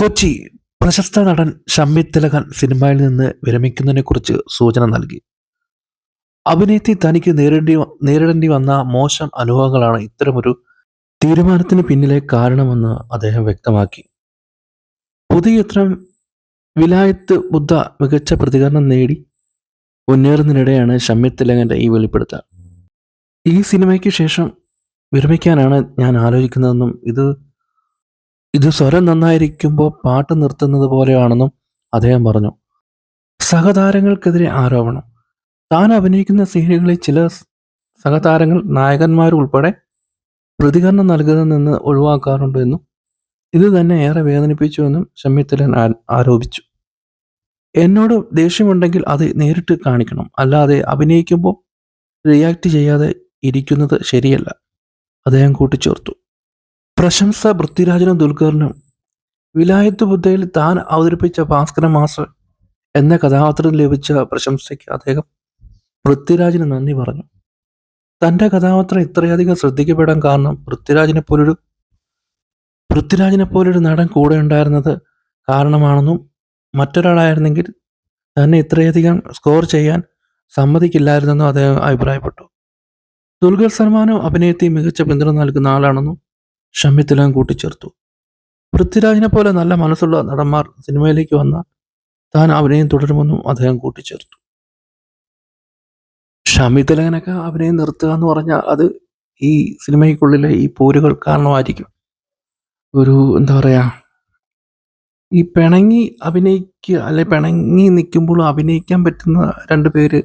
കൊച്ചി പ്രശസ്ത നടൻ ഷമ്മി തിലകൻ സിനിമയിൽ നിന്ന് വിരമിക്കുന്നതിനെക്കുറിച്ച് സൂചന നൽകി. അഭിനയത്തിൽ തനിക്ക് നേരിടേണ്ടി നേരിടേണ്ടി വന്ന മോശം അനുഭവങ്ങളാണ് ഇത്തരമൊരു തീരുമാനത്തിന് പിന്നിലെ കാരണമെന്ന് അദ്ദേഹം വ്യക്തമാക്കി. പുതിയ ചിത്രം വിലായത്ത് ബുദ്ധ മികച്ച പ്രതികരണം നേടി മുന്നേറുന്നതിനിടെയാണ് ഷമ്മി തിലകന്റെ ഈ വെളിപ്പെടുത്തൽ. ഈ സിനിമയ്ക്ക് ശേഷം വിരമിക്കാനാണ് ഞാൻ ആലോചിക്കുന്നതെന്നും ഇത് ഇത് സ്വരം നന്നായിരിക്കുമ്പോൾ പാട്ട് നിർത്തുന്നത് പോലെയാണെന്നും അദ്ദേഹം പറഞ്ഞു. സഹതാരങ്ങൾക്കെതിരെ ആരോപണം. താൻ അഭിനയിക്കുന്ന സീനുകളിൽ ചില സഹതാരങ്ങൾ നായകന്മാരുൾപ്പെടെ പ്രതികരണം നൽകുന്നതിൽ നിന്ന് ഒഴിവാക്കാറുണ്ട് എന്നും ഇത് തന്നെ ഏറെ വേദനിപ്പിച്ചുവെന്നും ഷമ്മിത്തലൻ ആരോപിച്ചു. എന്നോട് ദേഷ്യമുണ്ടെങ്കിൽ അത് നേരിട്ട് കാണിക്കണം. അല്ലാതെ അഭിനയിക്കുമ്പോൾ റിയാക്ട് ചെയ്യാതെ ഇരിക്കുന്നത് ശരിയല്ല. അദ്ദേഹം കൂട്ടിച്ചേർത്തു. പ്രശംസ പൃഥ്വിരാജനും ദുൽഖറിനും വിലായത്ത് ബുദ്ധയിൽ താൻ അവതരിപ്പിച്ച ഭാസ്കര മാസ്റ്റർ എന്ന കഥാപാത്രത്തിന് ലഭിച്ച പ്രശംസയ്ക്ക് അദ്ദേഹം പൃഥ്വിരാജിന് നന്ദി പറഞ്ഞു. തന്റെ കഥാപാത്രം ഇത്രയധികം ശ്രദ്ധിക്കപ്പെടാൻ കാരണം പൃഥ്വിരാജിനെ പോലൊരു പൃഥ്വിരാജിനെ പോലൊരു നടൻ കൂടെ ഉണ്ടായിരുന്നത് കാരണമാണെന്നും മറ്റൊരാളായിരുന്നെങ്കിൽ തന്നെ ഇത്രയധികം സ്കോർ ചെയ്യാൻ സമ്മതിക്കില്ലായിരുന്നെന്നും അദ്ദേഹം അഭിപ്രായപ്പെട്ടു. ദുൽഖർ സൽമാനും അഭിനയത്തെ മികച്ച പിന്തുണ നൽകുന്ന ആളാണെന്നും തിലകൻ കൂട്ടിച്ചേർത്തു. പൃഥ്വിരാജിനെ പോലെ നല്ല മനസ്സുള്ള നടന്മാർ സിനിമയിലേക്ക് വന്നാൽ താൻ അഭിനയം തുടരുമെന്നും അദ്ദേഹം കൂട്ടിച്ചേർത്തു. ഷമി തിലകനൊക്കെ അഭിനയം നിർത്തുക എന്ന് പറഞ്ഞാൽ അത് ഈ സിനിമയ്ക്കുള്ളിലെ ഈ പോരുകൾ കാരണമായിരിക്കും. ഒരു എന്താ പറയാ ഈ പിണങ്ങി അഭിനയിക്കുക അല്ലെ പിണങ്ങി നിൽക്കുമ്പോൾ അഭിനയിക്കാൻ പറ്റുന്ന രണ്ട് പേര്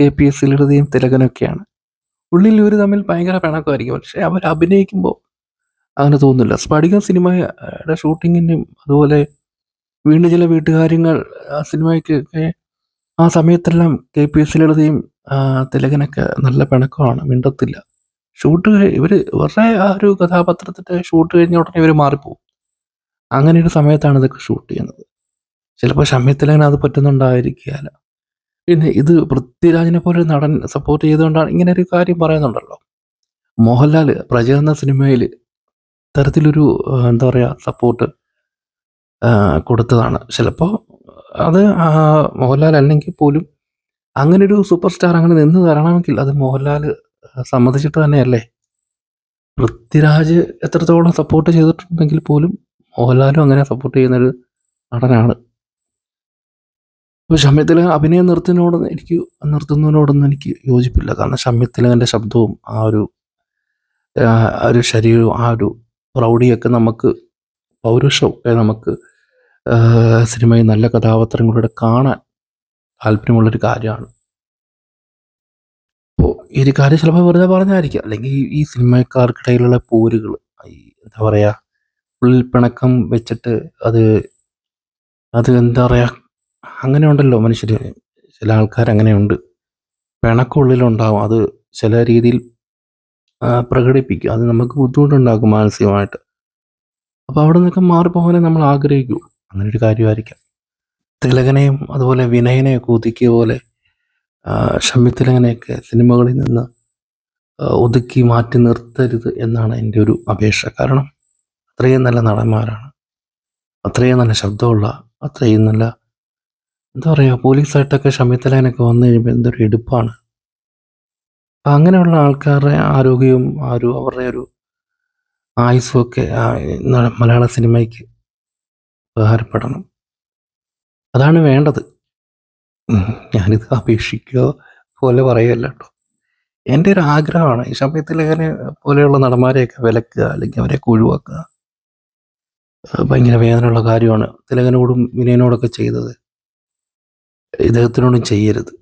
കെ പി എസ് ലളിതയും തിലകനൊക്കെയാണ്. ഉള്ളിൽ ഇവർ തമ്മിൽ ഭയങ്കര പിണക്കമായിരിക്കും. പക്ഷെ അവർ അഭിനയിക്കുമ്പോൾ അങ്ങനെ തോന്നുന്നില്ല. സ്പടിക സിനിമയുടെ ഷൂട്ടിങ്ങിനും അതുപോലെ വീണ്ടും ചില വീട്ടുകാര്യങ്ങൾ ആ സിനിമയ്ക്കൊക്കെ ആ സമയത്തെല്ലാം കെ പി എസ് ലളിതയും തിലകനൊക്കെ നല്ല പിണക്കമാണ്. മിണ്ടത്തില്ല. ഷൂട്ട് ഇവർ ഇവരുടെ ആ ഒരു കഥാപാത്രത്തിന്റെ ഷൂട്ട് കഴിഞ്ഞ ഉടനെ ഇവർ മാറിപ്പോകും അങ്ങനെ ഒരു സമയത്താണ് ഇതൊക്കെ ഷൂട്ട് ചെയ്യുന്നത്. ചിലപ്പോൾ ഷമ്യത്തിലങ്ങനെ അത് പറ്റുന്നുണ്ടായിരിക്കുകയില്ല. പിന്നെ ഇത് പൃഥ്വിരാജിനെ പോലെ നടൻ സപ്പോർട്ട് ചെയ്തുകൊണ്ടാണ് ഇങ്ങനെ ഒരു കാര്യം പറയുന്നുണ്ടല്ലോ. മോഹൻലാൽ പ്രജ എന്ന സിനിമയിൽ തരത്തിലൊരു എന്താ പറയുക സപ്പോർട്ട് കൊടുത്തതാണ്. ചിലപ്പോൾ അത് മോഹൻലാൽ അല്ലെങ്കിൽ പോലും അങ്ങനെ ഒരു സൂപ്പർ സ്റ്റാർ അങ്ങനെ നിന്ന് തരണമെങ്കിൽ അത് മോഹൻലാൽ സമ്മതിച്ചിട്ട് തന്നെയല്ലേ? പൃഥ്വിരാജ് എത്രത്തോളം സപ്പോർട്ട് ചെയ്തിട്ടുണ്ടെങ്കിൽ പോലും മോഹൻലാലും അങ്ങനെ സപ്പോർട്ട് ചെയ്യുന്നൊരു നടനാണ്. ഇപ്പോൾ ഷമ്യത്തിൽ അഭിനയ നിർത്തുന്നതിനോട് എനിക്ക് നിർത്തുന്നതിനോടൊന്നും എനിക്ക് യോജിപ്പില്ല. കാരണം ഷമ്യത്തിലകന്റെ ശബ്ദവും ആ ഒരു ആ ഒരു ശരീരവും ആ ഒരു പ്രൗഢിയൊക്കെ നമുക്ക് പൗരുഷമൊക്കെ നമുക്ക് സിനിമയിൽ നല്ല കഥാപാത്രങ്ങളുടെ കാണാൻ താല്പര്യമുള്ളൊരു കാര്യമാണ്. അപ്പോൾ ഈ ഒരു കാര്യം ചിലപ്പോൾ വെറുതെ പറഞ്ഞായിരിക്കാം. അല്ലെങ്കിൽ ഈ- സിനിമക്കാർക്കിടയിലുള്ള പോരുകൾ ഈ എന്താ പറയുക ഉള്ളിൽ പിണക്കം വെച്ചിട്ട് അത് അത് എന്താ പറയുക അങ്ങനെ ഉണ്ടല്ലോ മനുഷ്യർ ചില ആൾക്കാർ അങ്ങനെയുണ്ട് പിണക്കം ഉള്ളിലുണ്ടാവും. അത് ചില രീതിയിൽ പ്രകടിപ്പിക്കും. അത് നമുക്ക് ബുദ്ധിമുട്ടുണ്ടാക്കും മാനസികമായിട്ട്. അപ്പോൾ അവിടെ നിന്നൊക്കെ മാറിപ്പോകാനേ നമ്മൾ ആഗ്രഹിക്കൂ. അങ്ങനെ ഒരു കാര്യമായിരിക്കാം. തിലകനെയും അതുപോലെ വിനയനെയൊക്കെ ഒതുക്കിയ പോലെ ആ, ഷമ്മി തിലകനെയൊക്കെ സിനിമകളിൽ നിന്ന് ഒതുക്കി മാറ്റി നിർത്തരുത് എന്നാണ് എന്റെ ഒരു അപേക്ഷ. കാരണം അത്രയും നല്ല നടന്മാരാണ്. അത്രയും നല്ല ശബ്ദമുള്ള അത്രയും നല്ല എന്താ പറയുക പോലീസായിട്ടൊക്കെ ഷമ്മി തിലകനൊക്കെ വന്നു കഴിയുമ്പോൾ എന്തൊരു എടുപ്പാണ്. അപ്പം അങ്ങനെയുള്ള ആൾക്കാരുടെ ആരോഗ്യവും ആ ഒരു അവരുടെ ഒരു ആയുസ്സും ഒക്കെ മലയാള സിനിമയ്ക്ക് ഉപകാരപ്പെടണം. അതാണ് വേണ്ടത്. ഞാനിത് അപേക്ഷിക്കുക പോലെ പറയുകയല്ല കേട്ടോ. എന്റെ ഒരു ആഗ്രഹമാണ് ഈ സമയത്തിലങ്ങനെ പോലെയുള്ള നടന്മാരെയൊക്കെ വിലക്കുക അല്ലെങ്കിൽ അവരെയൊക്കെ ഒഴിവാക്കുക. ഭയങ്കര വേദനയുള്ള കാര്യമാണ്. തിലകനോടും വിനയനോടൊക്കെ ചെയ്തത്. ഇദ്ദേഹത്തിനോടും ചെയ്യരുത്.